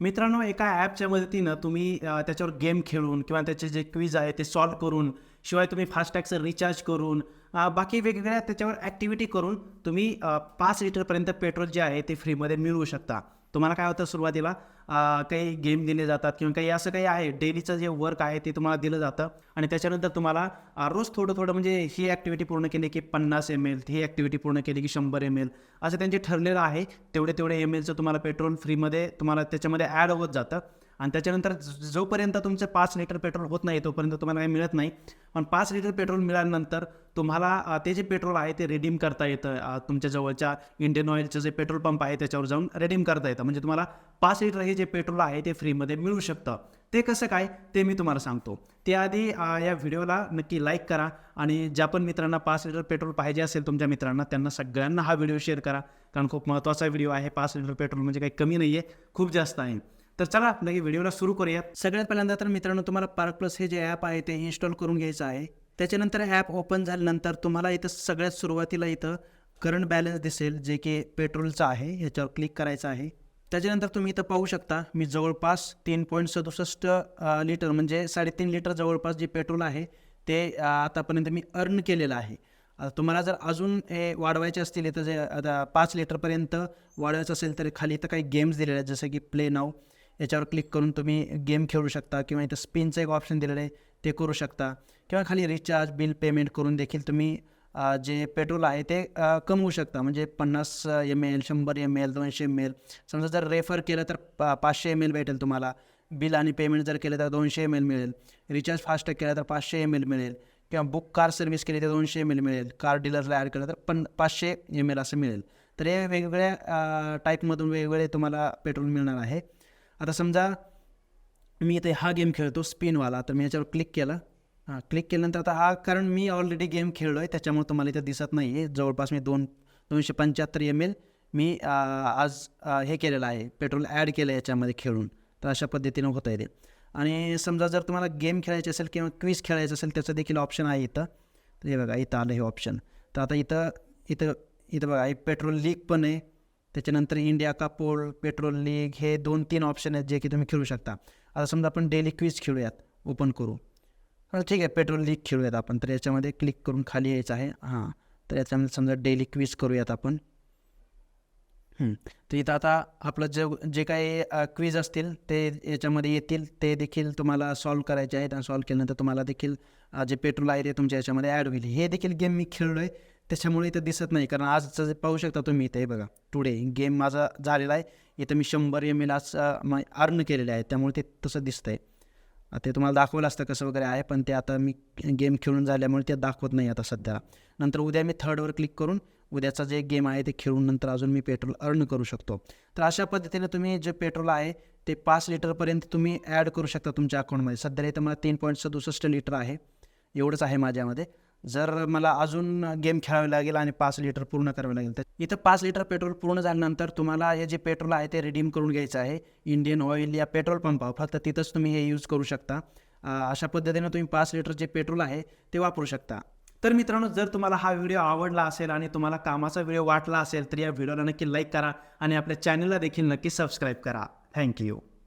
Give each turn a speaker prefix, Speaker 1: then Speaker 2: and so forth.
Speaker 1: मित्रांनो एका ॲपच्या मदतीनं तुम्ही त्याच्यावर गेम खेळून किंवा त्याचे जे क्विज आहे ते सॉल्व करून शिवाय तुम्ही फास्टॅगचं रिचार्ज करून बाकी वेगवेगळ्या त्याच्यावर ॲक्टिव्हिटी करून तुम्ही पाच लिटरपर्यंत पेट्रोल जे आहे ते फ्रीमध्ये मिळवू शकता. तुम्हाला काय होतं सुरुवातीला? काही गेम दिले जातात किंवा काही असं काही आहे डेलीचं जे वर्क आहे ते तुम्हाला दिलं जातं आणि त्याच्यानंतर तुम्हाला रोज थोडं थोडं म्हणजे ही ॲक्टिव्हिटी पूर्ण केली की पन्नास एम एल ही ॲक्टिव्हिटी पूर्ण केली की शंभर एम एल असं त्यांचे ठरलेलं आहे. तेवढे तेवढे एम एलचं तुम्हाला पेट्रोल फ्रीमध्ये तुम्हाला त्याच्यामध्ये ॲड होत जातं. आणि त्याच्यानंतर जोपर्यंत तुमचं पाच लिटर पेट्रोल होत नाही तोपर्यंत तुम्हाला काही मिळत नाही. पण पाच लिटर पेट्रोल मिळाल्यानंतर तुम्हाला ते जे पेट्रोल आहे ते रिडीम करता येतं. तुमच्या जवळच्या इंडियन ऑइलचं जे पेट्रोल पंप आहे त्याच्यावर जाऊन रिडीम करता येतं. म्हणजे तुम्हाला पाच लिटर हे जे पेट्रोल आहे ते फ्रीमध्ये मिळू शकतं. ते कसं काय ते मी तुम्हाला सांगतो. त्याआधी या व्हिडिओला नक्की लाईक करा आणि ज्या पण मित्रांना पाच लिटर पेट्रोल पाहिजे असेल तुमच्या मित्रांना त्यांना सगळ्यांना हा व्हिडिओ शेअर करा. कारण खूप महत्त्वाचा व्हिडिओ आहे पाच लिटर पेट्रोल म्हणजे काही कमी नाही आहे खूप जास्त आहे. तर चला लगे व्हिडिओला सुरू करूया सगळ्यात पहिल्यांदा तर मित्रांनो तुम्हाला पार्क प्लस हे जे ॲप आहे ते इन्स्टॉल करून घ्यायचं आहे. त्याच्यानंतर ॲप ओपन झाल्यानंतर तुम्हाला इथं सगळ्यात सुरुवातीला इथं करंट बॅलन्स दिसेल जे की पेट्रोलचं आहे ह्याच्यावर क्लिक करायचं आहे. त्याच्यानंतर तुम्ही इथं पाहू शकता मी जवळपास तीन पॉईंट सदुसष्ट लिटर म्हणजे साडेतीन लिटर जवळपास जे पेट्रोल आहे ते आतापर्यंत मी अर्न केलेलं आहे. आता तुम्हाला जर अजून हे वाढवायचे असतील इथं जे आता पाच लिटरपर्यंत वाढवायचं असेल तर खाली इथं काही गेम्स दिलेले आहेत जसं की प्ले नाव याच्यावर क्लिक करून तुम्ही गेम खेळू शकता किंवा इथं स्पिनचं एक ऑप्शन दिलेलं आहे ते करू शकता. किंवा खाली रिचार्ज बिल पेमेंट करून देखील तुम्ही जे पेट्रोल आहे ते कमवू शकता. म्हणजे पन्नास एम एल शंभर एम एल दोनशे एम एल समजा जर रेफर केलं तर पा पाचशे एम एल भेटेल तुम्हाला. बिल आणि पेमेंट जर केलं तर दोनशे एम एल मिळेल. रिचार्ज फास्ट केलं तर पाचशे एम एल मिळेल. किंवा बुक कार सर्व्हिस केली तर दोनशे एम एल मिळेल. कार डीलरला ॲड केलं तर पण पाचशे एम एल असं मिळेल. तर हे वेगवेगळ्या टाईपमधून वेगवेगळे तुम्हाला पेट्रोल मिळणार आहे. आता समजा मी इथे हा गेम खेळतो स्पिनवाला. तर मी याच्यावर क्लिक केलं. हां क्लिक केल्यानंतर आता हा कारण मी ऑलरेडी गेम खेळलो आहे त्याच्यामुळे तुम्हाला इथं दिसत नाही आहे जवळपास मी दोन दोनशे पंच्याहत्तर एम एल मी आज हे केलेलं आहे. पेट्रोल ॲड केलं आहे याच्यामध्ये खेळून. तर अशा पद्धतीनं होतं आहे ते. आणि समजा जर तुम्हाला गेम खेळायचे असेल किंवा क्विज खेळायचं असेल त्याचं देखील ऑप्शन आहे इथं. तर हे बघा इथं आलं हे ऑप्शन तर आता इथं इथं इथं बघा हे पेट्रोल लीक पण आहे. त्याच्यानंतर इंडिया का पोल पेट्रोल लीग हे दोन तीन ऑप्शन आहेत जे की तुम्ही खेळू शकता. आता समजा आपण डेली क्विज खेळूयात ओपन करू. हां ठीक आहे पेट्रोल लीग खेळूयात आपण. तर याच्यामध्ये क्लिक करून खाली यायचं आहे. हां तर याच्यामध्ये समजा डेली क्विज करूयात आपण. तर इथं आता आपलं जे जे काही क्विज असतील ते याच्यामध्ये येतील. ते देखील तुम्हाला सॉल्व करायचे आहेत. आणि सॉल्व केल्यानंतर तुम्हाला देखील जे पेट्रोल आहे ते तुमच्या याच्यामध्ये ॲड होईल. हे देखील गेम मी खेळलो आहे त्याच्यामुळे इथं दिसत नाही. कारण आजचं जे पाहू शकता तुम्ही इथे बघा टुडे गेम माझा झालेला आहे. इथं मी शंभर एम एल आज अर्न केलेले आहे त्यामुळे ते तसं दिसतं आहे ते तुम्हाला दाखवलं असतं कसं वगैरे आहे पण ते आता मी गेम खेळून झाल्यामुळे ते दाखवत नाही आता सध्या. नंतर उद्या मी थर्डवर क्लिक करून उद्याचा जे गेम आहे ते खेळून नंतर अजून मी पेट्रोल अर्न करू शकतो. तर अशा पद्धतीने तुम्ही जे पेट्रोल आहे ते पाच लिटरपर्यंत तुम्ही ॲड करू शकता तुमच्या अकाउंटमध्ये सध्या इथं मला तीन पॉईंट सदुसष्ट लिटर आहे. एवढंच आहे माझ्यामध्ये. जर मला अजून गेम खेळावे लागेल आणि पाच लिटर पूर्ण करावे लागेल तर इथं पाच लिटर पेट्रोल पूर्ण झाल्यानंतर तुम्हाला हे जे पेट्रोल आहे ते रिडीम करून घ्यायचं आहे. इंडियन ऑइल या पेट्रोल पंपावर फक्त तिथंच तुम्ही हे यूज करू शकता. अशा पद्धतीनं तुम्ही पाच लिटर जे पेट्रोल आहे ते वापरू शकता. तर मित्रांनो जर तुम्हाला हा व्हिडिओ आवडला असेल आणि तुम्हाला कामाचा व्हिडिओ वाटला असेल तर या व्हिडिओला नक्की लाईक करा आणि आपल्या चॅनलला देखील नक्की सबस्क्राईब करा. थँक्यू